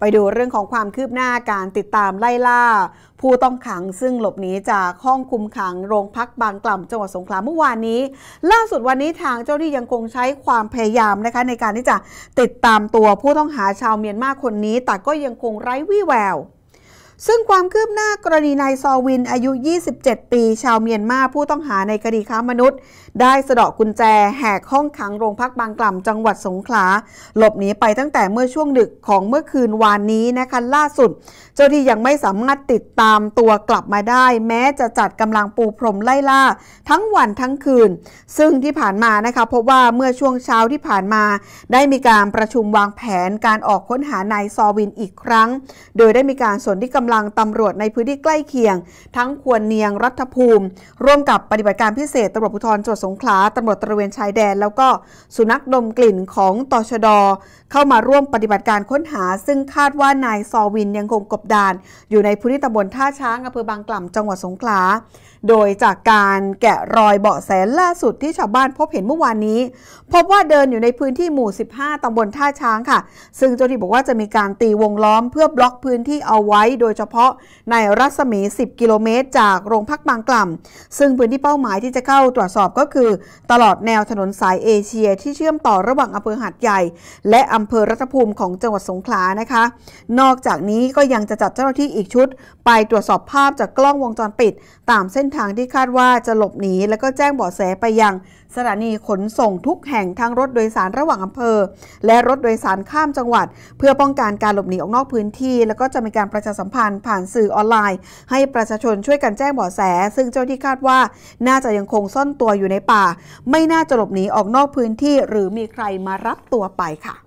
ไปดูเรื่องของความคืบหน้าการติดตามไล่ล่า ผู้ต้องขังซึ่งหลบหนีจากห้องคุมขังโรงพักบางกล่ำจังหวัดสงขลาเมื่อวานนี้ ล่าสุดวันนี้ทางเจ้าหน้าที่ยังคงใช้ความพยายามนะคะ ในการที่จะติดตามตัวผู้ต้องหาชาวเมียนมาคนนี้ แต่ก็ยังคงไร้วี่แวว ซึ่งความคืบหน้ากรณีนายซอวินอายุ 27 ปี ชาวเมียนมาผู้ต้องหาในคดีค้ามนุษย์ ได้สะเดาะกุญแจแหกห้องขังโรงพักบางกล่ำจังหวัดสงขลา หลบหนีไปตั้งแต่เมื่อช่วงดึกของเมื่อคืนวานนี้นะคะล่าสุด เจ้าที่ยังไม่สามารถติดตามตัวกลับมาได้ แม้จะจัดกำลังปูพรมไล่ล่า ทั้งวันทั้งคืน ซึ่งที่ผ่านมานะคะพบว่าเมื่อช่วงเช้าที่ผ่านมา ได้มีการประชุมวางแผนการออกค้นหานายซอวินอีกครั้ง โดยได้มีการสนที่กำำลังตำรวจในพื้นที่ใกล้เคียง ทั้งควรเนียงรัฐภูมิ ร่วมกับปฏิบัติการพิเศษตำรวจภูธรจังหวัดสงขลาตำรวจตระเวนชายแดน แล้วก็สุนัขดมกลิ่นของตชด เข้ามาร่วมปฏิบัติการค้นหา ซึ่งคาดว่านายซอวินยังคงกบดาน อยู่ในพื้นที่ตำบลท่าช้างอำเภอบางกล่ำจังหวัดสงขลาโดยจากการแกะรอยเบาะแสล่าสุดที่ชาวบ้านพบเห็นเมื่อวานนี้ พบว่าเดินอยู่ในพื้นที่หมู่ 15 ตำบลท่าช้างค่ะ ซึ่งเจ้าหน้าที่บอกว่าจะมีการตีวงล้อมเพื่อบล็อกพื้นที่เอาไว้ โดยเฉพาะในรัศมี 10 กิโลเมตร จากโรงพักบางกล่ำซึ่งพื้นที่เป้าหมายที่จะเข้าตรวจสอบก็คือ ตลอดแนวถนนสายเอเชียที่เชื่อมต่อระหว่างอำเภอหาดใหญ่ และอำเภอรัตภูมิของจังหวัดสงขลานะคะ นอกจากนี้ก็ยังจะจัดเจ้าหน้าที่อีกชุด ไปตรวจสอบภาพจากกล้องวงจรปิด ตามเส้นทางที่คาดว่าจะหลบหนีแล้วก็แจ้งเบาะแสไปยังสถานีขนส่งทุกแห่งทั้งรถโดยสารระหว่างอำเภอ และรถโดยสารข้ามจังหวัด เพื่อป้องกันการหลบหนีออกนอกพื้นที่ แล้วก็จะมีการประชาสัมพันธ์ผ่านสื่อออนไลน์ ให้ประชาชนช่วยกันแจ้งเบาะแส ซึ่งเจ้าที่คาดว่าน่าจะยังคงซ่อนตัวอยู่ในป่า ไม่น่าจะหลบหนีออกนอกพื้นที่ หรือมีใครมารับตัวไปค่ะ